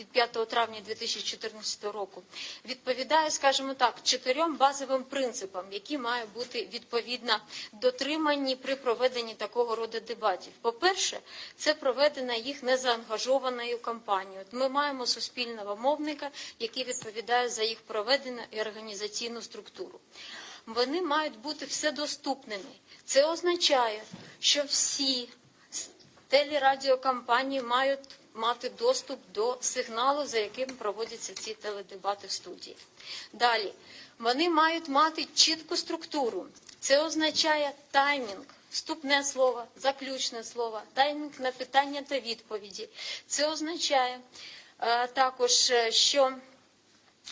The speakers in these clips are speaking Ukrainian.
від 5 травня 2014 року, відповідає, скажімо так, чотирьом базовим принципам, які має бути відповідно дотримані при проведенні такого роду дебатів. По-перше, це проведена їх незаангажованою кампанією. Ми маємо суспільного мовника, який відповідає за їх проведення і організаційну структуру. Вони мають бути вседоступними. Це означає, що всі телерадіокомпанії мають мати доступ до сигналу, за яким проводяться ці теледебати в студії. Далі вони мають мати чітку структуру. Це означає таймінг. Вступне слово, заключне слово, таймінг на питання та відповіді. Це означає е, також, е, що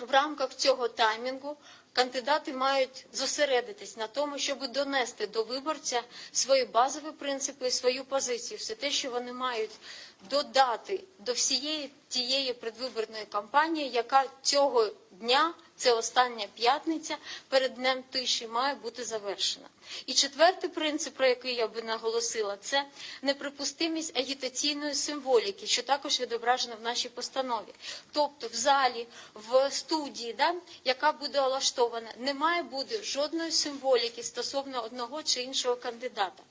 в рамках цього таймінгу кандидати мають зосередитись на тому, щоб донести до виборця свої базові принципи і свою позицію, все те, що вони мають додати до всієї тієї предвиборної кампанії, яка цього дня, це остання п'ятниця перед днем тиші, має бути завершена. І четвертий принцип, про який я би наголосила, це неприпустимість агітаційної символіки, що також відображено в нашій постанові. Тобто в залі, в студії, да, яка буде влаштована, не має бути жодної символіки стосовно одного чи іншого кандидата.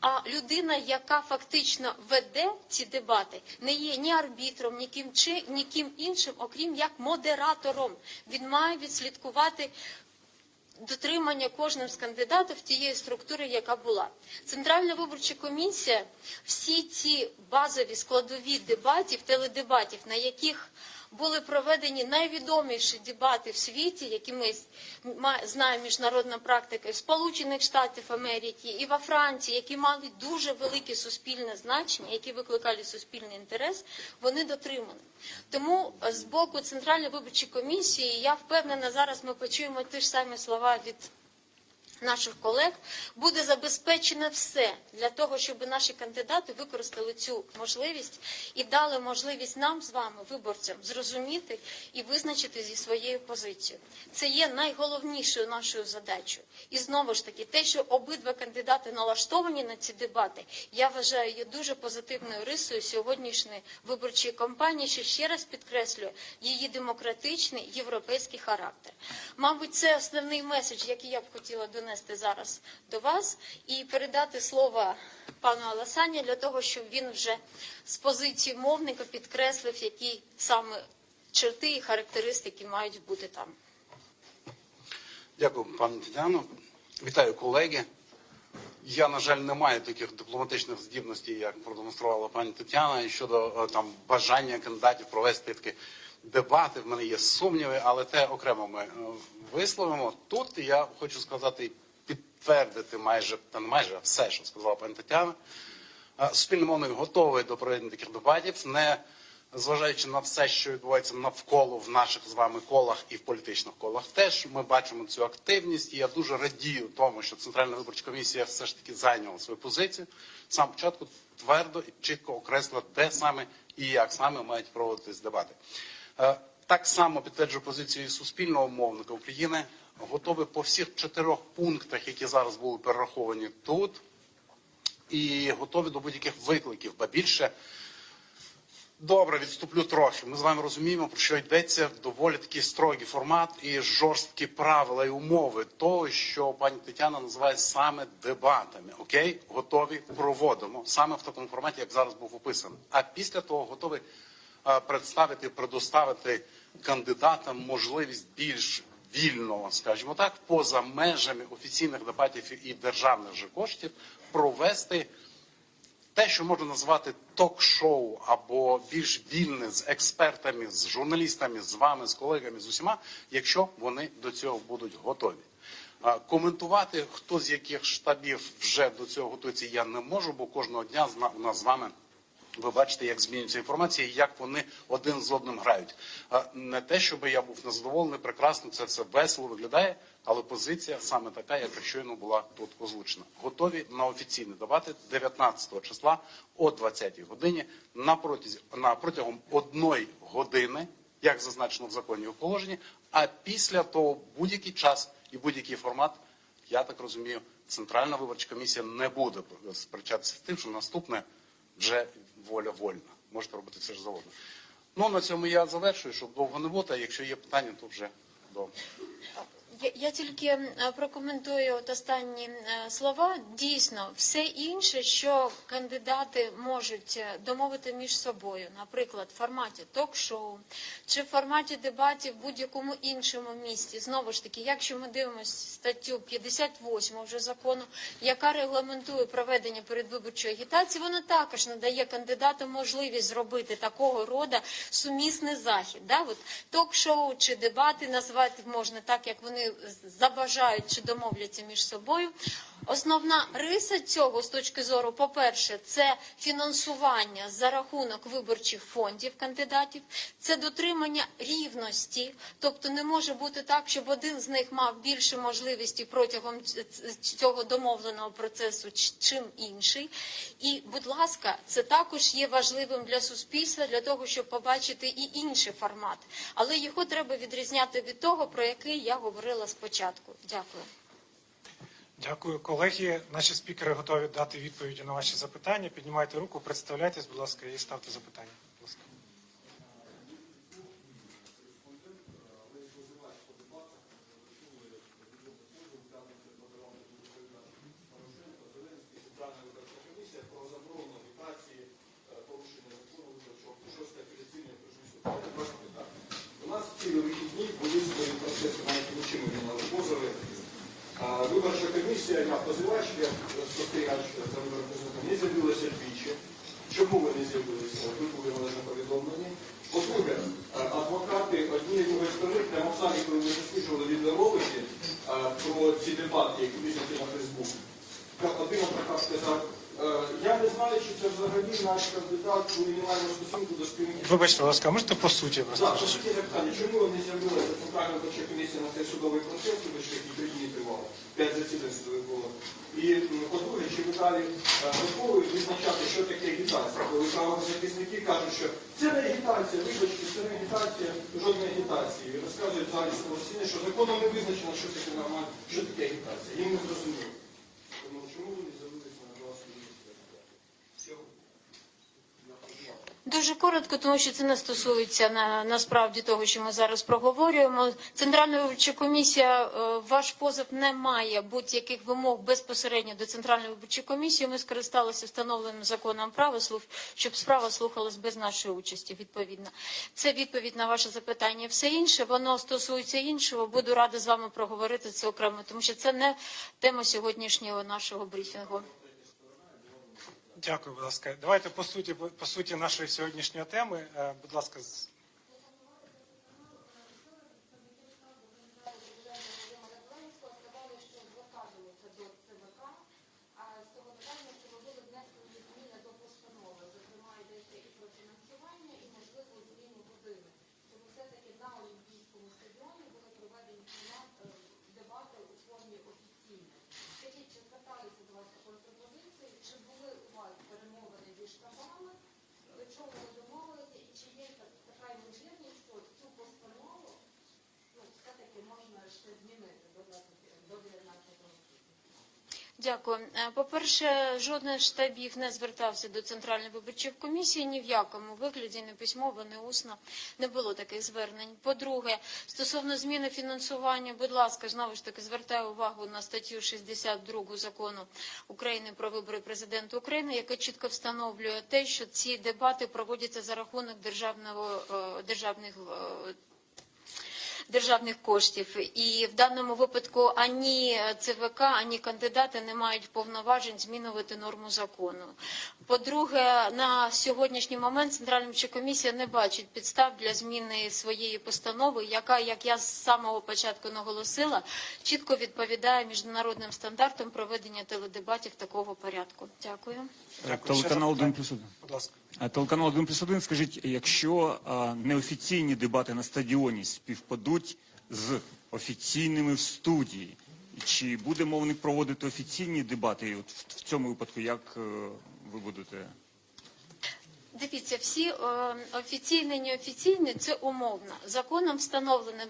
А людина, яка фактично веде ці дебати, не є ні арбітром, ні ким, чи, ні ким іншим, окрім як модератором. Він має відслідкувати дотримання кожним з кандидатів тієї структури, яка була. Центральна виборча комісія всі ці базові складові дебатів, теледебатів, на яких були проведені найвідоміші дебати в світі, які ми ма- знає міжнародна практика і в Сполучених Штатів Америки, і во Франції, які мали дуже велике суспільне значення, які викликали суспільний інтерес, вони дотримані. Тому е, з боку Центральної виборчої комісії я впевнена, зараз ми почуємо ті ж самі слова від наших колег, буде забезпечено все для того, щоб наші кандидати використали цю можливість і дали можливість нам з вами, виборцям, зрозуміти і визначити зі своєю позицією. Це є найголовнішою нашою задачею. І знову ж таки, те, що обидва кандидати налаштовані на ці дебати, я вважаю є дуже позитивною рисою сьогоднішньої виборчої кампанії, що ще раз підкреслюю її демократичний європейський характер. Мабуть, це основний меседж, який я б хотіла донести зараз до вас, і передати слово пану Аласані для того, щоб він вже з позиції мовника підкреслив, які саме черти і характеристики мають бути там. Дякую, пане Тетяно. Вітаю колеги. Я, на жаль, не маю таких дипломатичних здібностей, як продемонструвала пані Тетяна, щодо е, там бажання кандидатів провести такі дебати. В мене є сумніви, але те окремо ми е, висловимо. Тут я хочу сказати, підтвердити майже та не майже все, що сказала пані Тетяна. Суспільний мовник готовий до проведення таких дебатів, не зважаючи на все, що відбувається навколо в наших з вами колах і в політичних колах, теж ми бачимо цю активність. І я дуже радію тому, що Центральна виборча комісія все ж таки зайняла свою позицію. Самого початку твердо і чітко окреслила, де саме і як саме мають проводитись дебати. Так само підтверджую позицію суспільного мовника України. Готовий по всіх чотирьох пунктах, які зараз були перераховані тут, і готові до будь-яких викликів, ба більше. Добре, відступлю трохи. Ми з вами розуміємо, про що йдеться доволі такий строгий формат і жорсткі правила і умови того, що пані Тетяна називає саме дебатами. Окей, готові проводимо саме в такому форматі, як зараз був описаний. А після того готові е, представити, предоставити кандидатам можливість більш вільного, скажімо так, поза межами офіційних дебатів і державних же коштів провести те, що можна назвати ток-шоу або більш вільне з експертами, з журналістами, з вами, з колегами, з усіма, якщо вони до цього будуть готові. Коментувати, хто з яких штабів вже до цього готується, я не можу, бо кожного дня у нас з вами. Ви бачите, як змінюється інформація, як вони один з одним грають. Не те, щоб я був незадоволений, прекрасно, це все весело виглядає, але позиція саме така, яка щойно була тут озвучена. Готові на офіційні дебати 19 числа о 20 годині на протязі на протягом одної години, як зазначено в законі в положенні. А після того будь-який час і будь-який формат, я так розумію, центральна виборча комісія не буде сперечатися з тим, що наступне вже воля вольна. Можете робити все ж завгодно. Ну, на цьому я завершую, щоб довго не бути. а Якщо є питання, то вже до. Я, тільки прокоментую от останні е, слова. Дійсно, все інше, що кандидати можуть е, домовити між собою, наприклад, в форматі ток-шоу чи в форматі дебатів в будь-якому іншому місті. Знову ж таки, якщо ми дивимося статтю 58 вже закону, яка регламентує проведення передвиборчої агітації, вона також надає кандидатам можливість зробити такого роду сумісний захід. Да? Ток-шоу чи дебати назвати можна так, як вони забажають чи домовляться між собою. Основна риса цього з точки зору, по-перше, це фінансування за рахунок виборчих фондів кандидатів, це дотримання рівності, тобто не може бути так, щоб один з них мав більше можливості протягом цього домовленого процесу, чим інший. І, будь ласка, це також є важливим для суспільства, для того, щоб побачити і інший формат. Але його треба відрізняти від того, про який я говорила спочатку. Дякую. Дякую, колеги. Наші спікери готові дати відповіді на ваші запитання. Піднімайте руку, представляйтесь, будь ласка, і ставте запитання. Будь ласка. У нас ці вихідні були свої процеси, навіть нічим не мали позови. А, Виборча комісія, я позивач, я спостерігач за не з'явилася двічі. Чому вони з'явилися? Ви були належно повідомлені. По-друге, адвокати однієї другої сторони, прямо самі, коли ми досліджували відеоролики а, про ці дебати, які візняті на Фейсбук, один адвокат сказав, «Е, я не знаю, чи це взагалі наш кандидат, ми не маємо стосунку до спільних Вибачте, будь ласка, можете по суті так, по суті запитання, чому не з'явилися центральна виборча комісія на цей судовий процес, вибачте, який три дні тривав, п'ять засідань судових було. І по-друге, чи ви далі е, готові визначати, що таке агітація? Коли правозахисники кажуть, що це не агітація, вибачте, це не агітація, жодної агітації. І розказують самостійно, що законом не визначено, що таке нормально, що таке агітація. Їм не зрозуміло. Тому чому ви не з'явилися на власну місце? Всього. Дуже коротко, тому що це не стосується на, насправді того, що ми зараз проговорюємо. Центральна виборча комісія, е, ваш позов не має будь-яких вимог безпосередньо до Центральної виборчої комісії. Ми скористалися встановленим законом права, щоб справа слухалась без нашої участі. Відповідно, це відповідь на ваше запитання. Все інше воно стосується іншого. Буду рада з вами проговорити це окремо, тому що це не тема сьогоднішнього нашого брифінгу. Дякую, будь ласка. Давайте по суті, по суті нашої сьогоднішньої теми. Е, Будь ласка, з- сказали, що звертатимуться до ЦВК, а з того питання, що ви були внесені зміни до постанови, зокрема йдеться і про фінансування, і можливо зміну години. Щоб все-таки на Олімпійському стадіоні були проведені фінал- е, дебати у формі офіційної. Скажіть, чи зверталися до вас такою пропозицією, чи були у вас перемовини зі штабами, до чого ви домовилися, і чи є та- така ймовірність, що цю постанову ну, все-таки можна ще змінити до 20 19 квітня. Дякую. Е, По-перше, жоден штабів не звертався до Центральної виборчої комісії ні в якому вигляді, не письмово, не усно. Не було таких звернень. По-друге, стосовно зміни фінансування, будь ласка, знову ж таки звертаю увагу на статтю 62 закону України про вибори президента України, яка чітко встановлює те, що ці дебати проводяться за рахунок державного е, державних е, державних коштів. І в даному випадку ані ЦВК, ані кандидати не мають повноважень змінювати норму закону. По-друге, на сьогоднішній момент Центральна комісія не бачить підстав для зміни своєї постанови, яка, як я з самого початку наголосила, чітко відповідає міжнародним стандартам проведення теледебатів такого порядку. Дякую. Дякую. Телеканал запитання? 1 плюс 1. Будь ласка. А Телеканал 1 плюс 1, скажіть, якщо неофіційні дебати на стадіоні співпадуть з офіційними в студії, чи буде мовник проводити офіційні дебати? От в, цьому випадку як е, ви будете? Дивіться, всі е, офіційні, неофіційні це умовно. Законом встановлено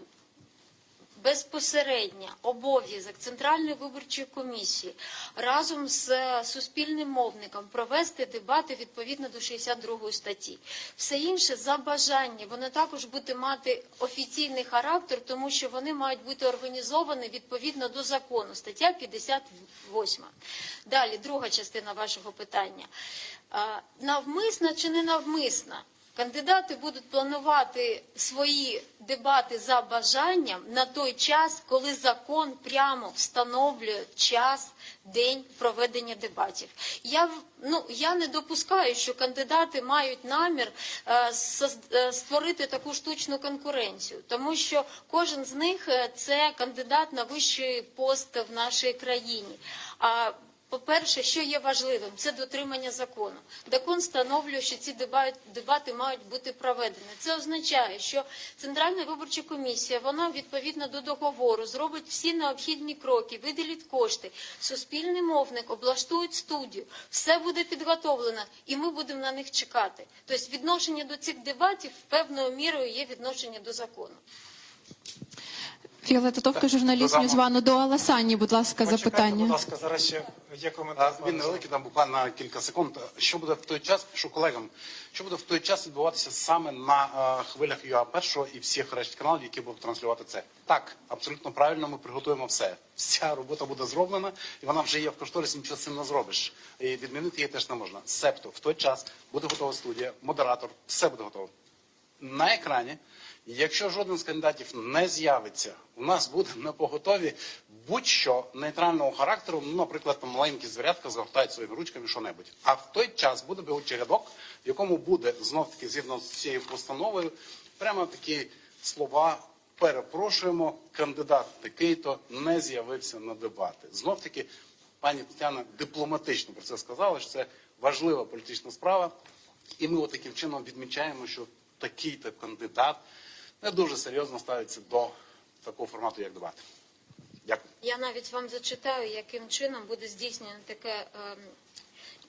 безпосередньо обов'язок Центральної виборчої комісії разом з е, суспільним мовником провести дебати відповідно до 62 статті. Все інше за бажання, вони також будуть мати офіційний характер, тому що вони мають бути організовані відповідно до закону, стаття 58. Далі, друга частина вашого питання. А, Навмисно чи не навмисно? Кандидати будуть планувати свої дебати за бажанням на той час, коли закон прямо встановлює час, день проведення дебатів. Я, ну, я не допускаю, що кандидати мають намір е, е, створити таку штучну конкуренцію, тому що кожен з них е, це кандидат на вищий пост в нашій країні. А по-перше, що є важливим, це дотримання закону. Закон встановлює, що ці дебати мають бути проведені. Це означає, що Центральна виборча комісія, вона відповідно до договору зробить всі необхідні кроки, виділить кошти, суспільний мовник, облаштують студію, все буде підготовлено, і ми будемо на них чекати. Тобто відношення до цих дебатів певною мірою є відношення до закону. Фіолета журналіст. Ньюзвану. До Аласані, будь ласка, запитання. Будь ласка, зараз ще є коментар. Він невеликий, там буквально кілька секунд. Що буде в той час, що колегам, що буде в той час відбуватися саме на е, хвилях ЮА першого і всіх решт каналів, які будуть транслювати це? Так, абсолютно правильно, ми приготуємо все. Вся робота буде зроблена, і вона вже є в кошторисі, нічого з цим не зробиш. І відмінити її теж не можна. Себто в той час буде готова студія, модератор, все буде готово. На екрані, якщо жоден з кандидатів не з'явиться, у нас буде на поготові будь-що нейтрального характеру, ну, наприклад, там маленькі звірятка згортають своїми ручками що-небудь. А в той час буде бігучий рядок, в якому буде знов таки згідно з цією постановою, прямо такі слова. Перепрошуємо, кандидат такий-то не з'явився на дебати. Знов таки, пані Тетяна дипломатично про це сказала, що це важлива політична справа. І ми от таким чином відмічаємо, що такий-то кандидат не дуже серйозно ставиться до такого формату, як дебати. Дякую. Я навіть вам зачитаю, яким чином буде здійснено таке е,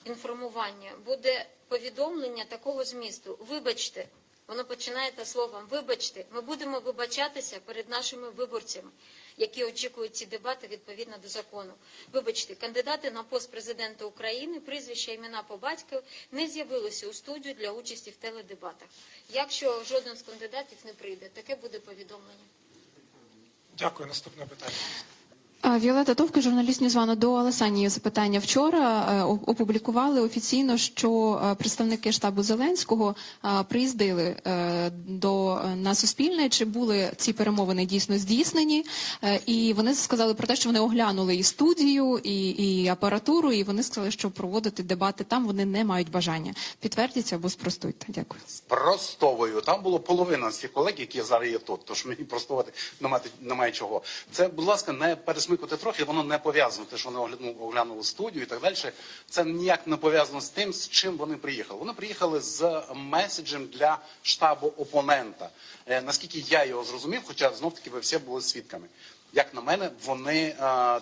інформування. Буде повідомлення такого змісту. Вибачте, воно починається словом вибачте. Ми будемо вибачатися перед нашими виборцями, які очікують ці дебати відповідно до закону. Вибачте, кандидати на пост президента України, прізвища, імена по батькові не з'явилися у студію для участі в теледебатах. Якщо жоден з кандидатів не прийде, таке буде повідомлення. Дякую. Наступне питання. Віолета Товка, журналіст Ньюзвану. До Аласані є запитання. Вчора е, опублікували офіційно, що е, представники штабу Зеленського е, приїздили до на Суспільне. Чи були ці перемовини дійсно здійснені? І вони сказали про те, що вони оглянули і студію, і, і апаратуру, і вони сказали, що проводити дебати там вони не мають бажання. Підтвердіться або спростуйте. Дякую. Спростовую. Там було половина з тих колег, які зараз є тут, тож мені простувати немає, немає чого. Це, будь ласка, не пересмикувати трохи, воно не пов'язано. Те, що вони оглянули студію і так далі. Це ніяк не пов'язано з тим, з чим вони приїхали. Вони приїхали з меседжем для штабу опонента. Е, наскільки я його зрозумів, хоча знов таки ви всі були свідками. Як на мене, вони. е,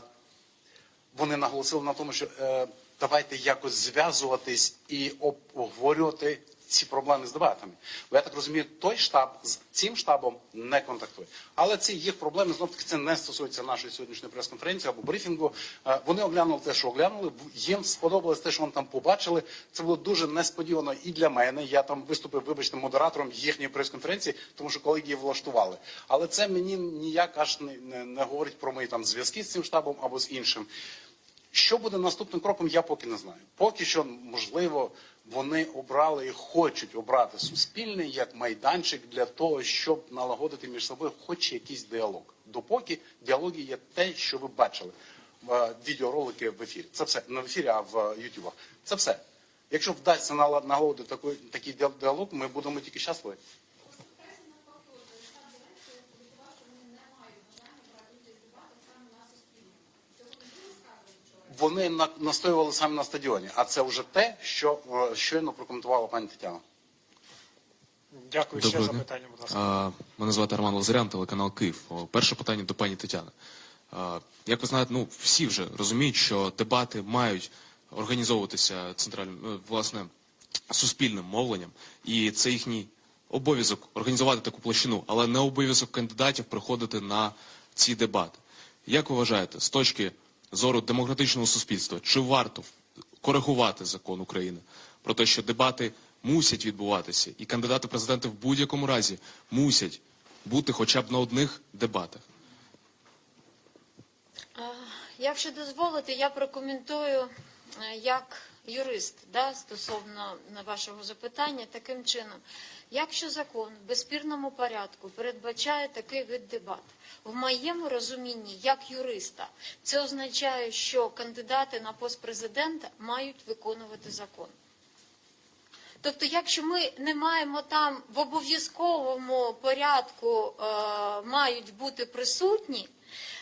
вони наголосили на тому, що е, давайте якось зв'язуватись і обговорювати ці проблеми з дебатами. Бо я так розумію, той штаб з цим штабом не контактує. Але ці їх проблеми знов таки це не стосується нашої сьогоднішньої прес-конференції або брифінгу. Е, вони оглянули те, що оглянули. Їм сподобалось те, що вони там побачили. Це було дуже несподівано і для мене. Я там виступив, вибачте, модератором їхньої прес-конференції, тому що колеги її влаштували. Але це мені ніяк аж не, не, не говорить про мої там зв'язки з цим штабом або з іншим. Що буде наступним кроком, я поки не знаю. Поки що, можливо, вони обрали і хочуть обрати суспільний як майданчик для того, щоб налагодити між собою хоч якийсь діалог. Допоки діалоги є те, що ви бачили е, відеоролики в ефірі. Це все не в ефірі, а в е, Ютубах. Це все. Якщо вдасться нала- налагодити такий діалог, ми будемо тільки щасливі. Вони на- настоювали саме на стадіоні, а це вже те, що е, щойно прокоментувала пані Тетяна. Дякую. Ще Доброго дня. запитання, будь ласка. А, Мене звати Роман Лазарян, телеканал Київ. Перше питання до пані Тетяни. А, Як ви знаєте, ну всі вже розуміють, що дебати мають організовуватися центральним, е, власне, суспільним мовленням, і це їхній обов'язок організувати таку площину, але не обов'язок кандидатів приходити на ці дебати. Як ви вважаєте, з точки зору демократичного суспільства, чи варто коригувати закон України про те, що дебати мусять відбуватися, і кандидати президенти в будь-якому разі мусять бути хоча б на одних дебатах? Якщо дозволите, я прокоментую е, як юрист да, стосовно вашого запитання таким чином. Якщо закон в безспірному порядку передбачає такий вид дебат, в моєму розумінні, як юриста, це означає, що кандидати на пост президента мають виконувати закон. Тобто, якщо ми не маємо там в обов'язковому порядку е, мають бути присутні,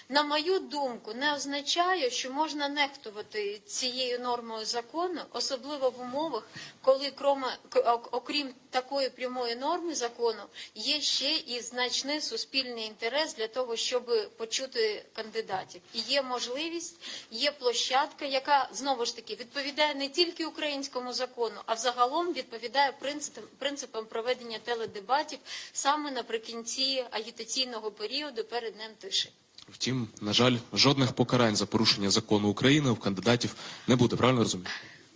на мою думку, не означає, що можна нехтувати цією нормою закону, особливо в умовах, коли кроме, к- окрім такої прямої норми закону, є ще і значний суспільний інтерес для того, щоб почути кандидатів. І є можливість, є площадка, яка знову ж таки відповідає не тільки українському закону, а взагалом відповідає принципам, принципам проведення теледебатів саме наприкінці агітаційного періоду перед днем тиші. Втім, на жаль, жодних покарань за порушення закону України у кандидатів не буде. Правильно розумію?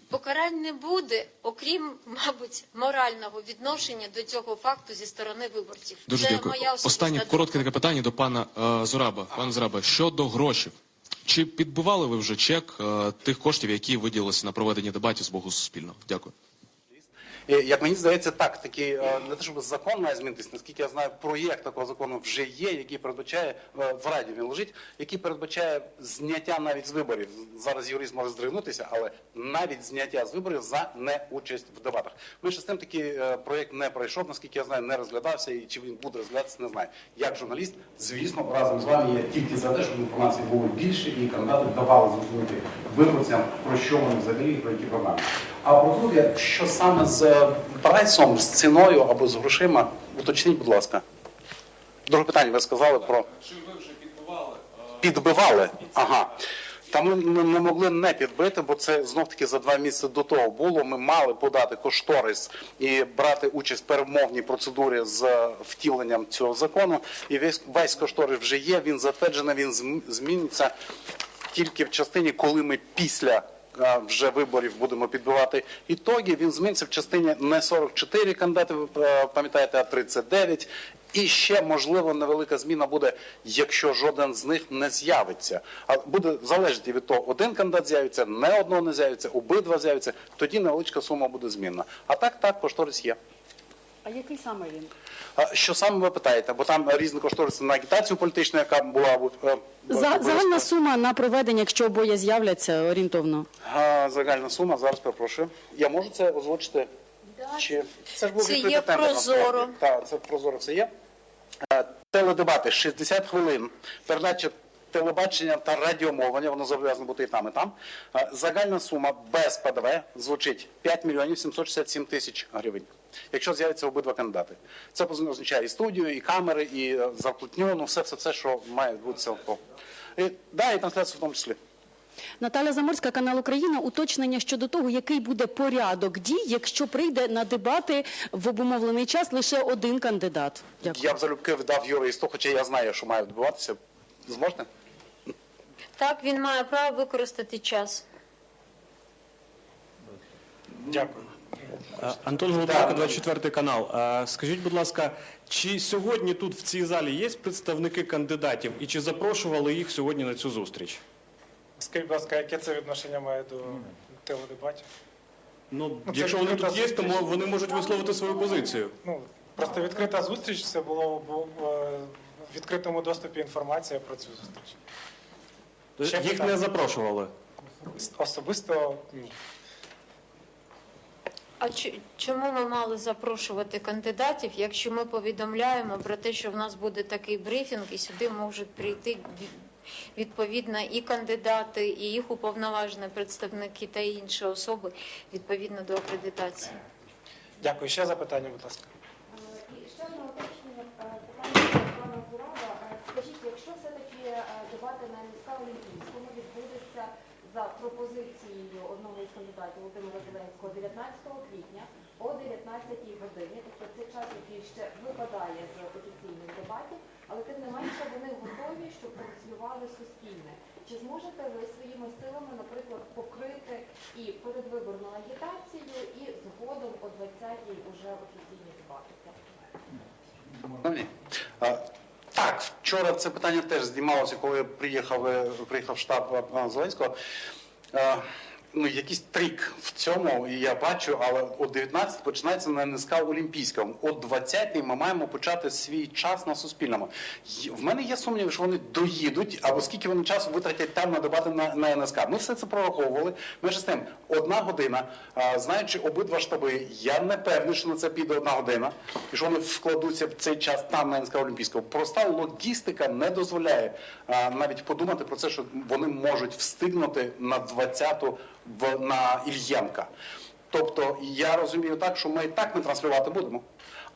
Покарань не буде, окрім, мабуть, морального відношення до цього факту зі сторони виборців. Дуже Це дякую. моя особиста Останнє думка. коротке таке питання до пана е, Зураба. Пан Зураба, щодо грошей. Чи підбивали ви вже чек е, тих коштів, які виділилися на проведення дебатів з боку Суспільного? Дякую. Як мені здається, так, такий е, не те, щоб закон має змінитись, наскільки я знаю, проєкт такого закону вже є, який передбачає е, в раді він лежить, який передбачає зняття навіть з виборів. Зараз юрист може здригнутися, але навіть зняття з виборів за неучасть в дебатах. Менше з тим такий е, проєкт не пройшов, наскільки я знаю, не розглядався, і чи він буде розглядатися, не знаю. Як журналіст, звісно, разом з вами я тільки за те, щоб інформації було більше, і кандидати давали зрозуміти виборцям, про що вони взагалі, про які програми. А про друге, що саме з прайсом, з ціною або з грошима, уточніть, будь ласка. Друге питання, ви сказали про. Чи ви вже підбивали? Підбивали? Ага. Та ми не могли не підбити, бо це знов таки за два місяці до того було. Ми мали подати кошторис і брати участь в перемовній процедурі з е, втіленням цього закону. І весь весь кошторис вже є. Він затверджений, він зміниться тільки в частині, коли ми після вже виборів будемо підбивати ітоги. Він зміниться в частині не 44 кандидати, е, пам'ятаєте, а 39. І ще можливо невелика зміна буде, якщо жоден з них не з'явиться. А буде залежати від того, один кандидат з'явиться, не одного не з'явиться, обидва з'явиться. Тоді невеличка сума буде змінна. А так, так, кошторис є. А який саме він? Що саме ви питаєте? Бо там різні кошториси на агітацію політичну, яка була е, За, загальна сума на проведення, якщо обоє з'являться орієнтовно. А, загальна сума, зараз перепрошую. Я можу це озвучити? Чи це ж Це є тендер, прозоро. Так, це прозоро все є. Е, Теледебати 60 хвилин. Передача телебачення та радіомовлення, воно зобов'язано бути і там, і там. Е, Загальна сума без ПДВ звучить 5 мільйонів 767 тисяч гривень. Якщо з'являться обидва кандидати. Це означає і студію, і камери, і е, зарплатню, ну все, все, все, що має бути. І, да, і трансляцію в тому числі. Наталя Заморська, канал Україна. Уточнення щодо того, який буде порядок дій, якщо прийде на дебати в обумовлений час лише один кандидат. Дякую. Я б залюбки віддав юристу, хоча я знаю, що має відбуватися. Зможете? Так, він має право використати час. Дякую. Антон Голубенко, 24 канал. Скажіть, будь ласка, чи сьогодні тут в цій залі є представники кандидатів і чи запрошували їх сьогодні на цю зустріч? Скажіть, будь ласка, яке це відношення має до теледебатів? Ну, Ну, це якщо вони відкрита тут є, то мо- вони можуть висловити свою позицію. Ну, просто відкрита зустріч, це було в е, в відкритому доступі інформація про цю зустріч. Ще Їх питання? не запрошували. Особисто ні. А чи- чому ми мали запрошувати кандидатів, якщо ми повідомляємо про те, що в нас буде такий брифінг, і сюди можуть прийти відповідно і кандидати, і їх уповноважені представники та інші особи відповідно до акредитації? Дякую. Ще запитання, будь ласка. Ще одне уточнення е, питання пана. Е, Скажіть, якщо все-таки е, дебати на Олімпійському відбудуться за пропозицією одного із кандидатів Володимира Зеленського 19 квітня о 19 годині, тобто це час, який ще випадає з офіційних дебатів, але але тим не менше вони готові, щоб транслювали суспільне. Чи зможете ви своїми силами, наприклад, покрити і передвиборну агітацію, і згодом о 20-й уже офіційні дебати? Вчора це питання теж знімалося, коли приїхав, е, приїхав штаб е, Зеленського. Ну, якийсь трик в цьому, і я бачу, але о 19 починається на НСК Олімпійському. О 20 ми маємо почати свій час на Суспільному. В мене є сумніви, що вони доїдуть, або скільки вони часу витратять там на дебати на, на НСК. Ми все це прораховували. Менше з тим, одна година, а, знаючи обидва штаби, я не певний, що на це піде одна година, і що вони вкладуться в цей час там на НСК Олімпійського. Проста логістика не дозволяє а, навіть подумати про це, що вони можуть встигнути на 20-ту в на Ільєнка. Тобто я розумію так, що ми і так не транслювати будемо.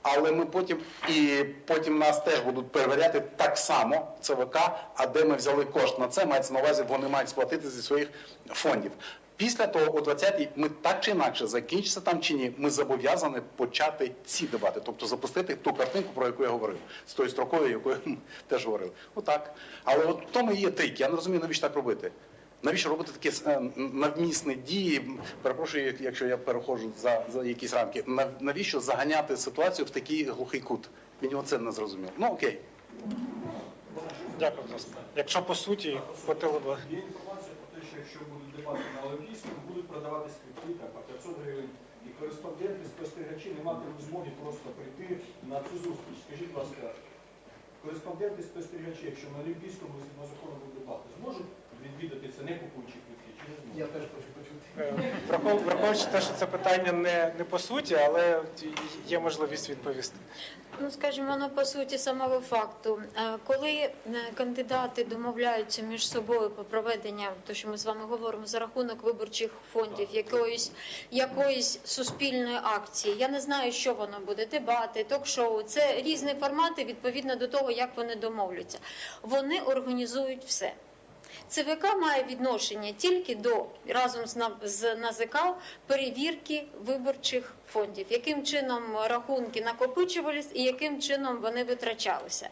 Але ми потім і потім нас теж будуть перевіряти так само ЦВК, а де ми взяли кошт на це, мається на увазі, вони мають сплатити зі своїх фондів. Після того, о 20-й, ми так чи інакше, закінчиться там чи ні, ми зобов'язані почати ці дебати, тобто запустити ту картинку, про яку я говорив, з тою строкою, яку я хм, теж говорив. Отак. Але от тому і є трик. Я не розумію, навіщо так робити. Навіщо робити такі е, навмісні дії? Перепрошую, як- якщо я переходжу за, за якісь рамки. Навіщо заганяти ситуацію в такий глухий кут? Мені оце не зрозуміло. Ну окей. Дякую, будь ласка. Якщо по суті, по телебу. Є інформація про те, що якщо будуть дебати на Олімпійському, будуть продаватись квитки по 500 гривень, і кореспонденти, спостерігачі не матимуть змоги просто прийти на цю зустріч. Скажіть, будь ласка, кореспонденти, спостерігачі, якщо на Олімпійському закону будуть дебати, зможуть відвідати це, не купуючи квитки, чи не зможуть? Я теж хочу почути. Е, врахов- Враховуючи те, що це питання не, не по суті, але є можливість відповісти. Ну, скажімо, воно по суті самого факту. Е, Коли е, кандидати домовляються між собою по проведення, то що ми з вами говоримо, за рахунок виборчих фондів, якоїсь якоїсь суспільної акції, я не знаю, що воно буде, дебати, ток-шоу. Це різні формати відповідно до того, як вони домовляться. Вони організують все. ЦВК має відношення тільки до разом з на- з НАЗК перевірки виборчих фондів, яким чином рахунки накопичувались і яким чином вони витрачалися.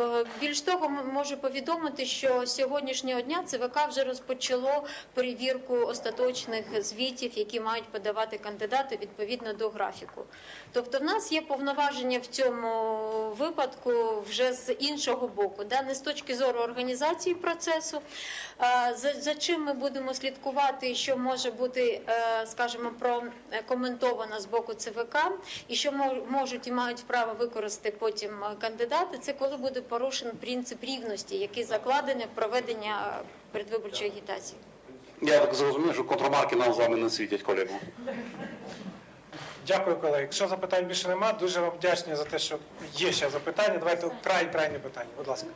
Е, Більш того, можу повідомити, що з сьогоднішнього дня ЦВК вже розпочало перевірку остаточних звітів, які мають подавати кандидати відповідно до графіку. Тобто, в нас є повноваження в цьому випадку вже з іншого боку, да, не з точки зору організації процесу. За, за чим ми будемо слідкувати, що може бути, е, скажімо, прокоментовано з боку ЦВК, і що мож- можуть і мають право використати потім е, кандидати, це коли буде порушений принцип рівності, який закладений в проведення передвиборчої агітації. Я так зрозумів, що контрамарки нам з вами не світять, колего. Дякую, колеги. Якщо запитань більше нема, дуже вам вдячні за те, що є ще запитання. Давайте край крайнє питання. Будь ласка.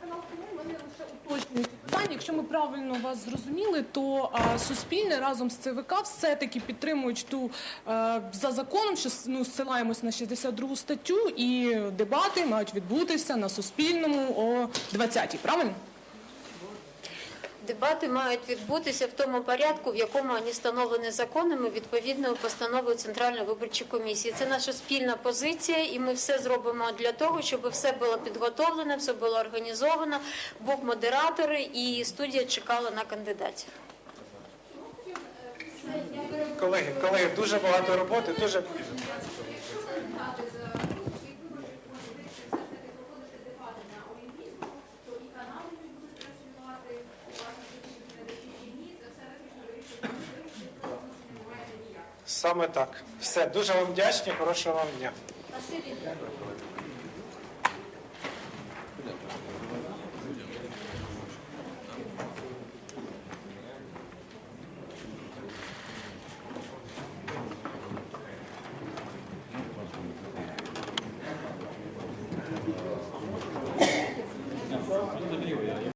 Уточнюючи питання, якщо ми правильно вас зрозуміли, то а, суспільне разом з ЦВК все-таки підтримують ту а, за законом, що ну ссилаємось на 62 статтю, і дебати мають відбутися на суспільному о 20-й, правильно? Дебати мають відбутися в тому порядку, в якому вони встановлені законами відповідною постановою Центральної виборчої комісії. Це наша спільна позиція, і ми все зробимо для того, щоб все було підготовлено, все було організовано. Був модератор, і студія чекала на кандидатів. Колеги, колеги, дуже багато роботи, дуже. Саме так. Все, дуже вам вдячні, хорошого вам дня.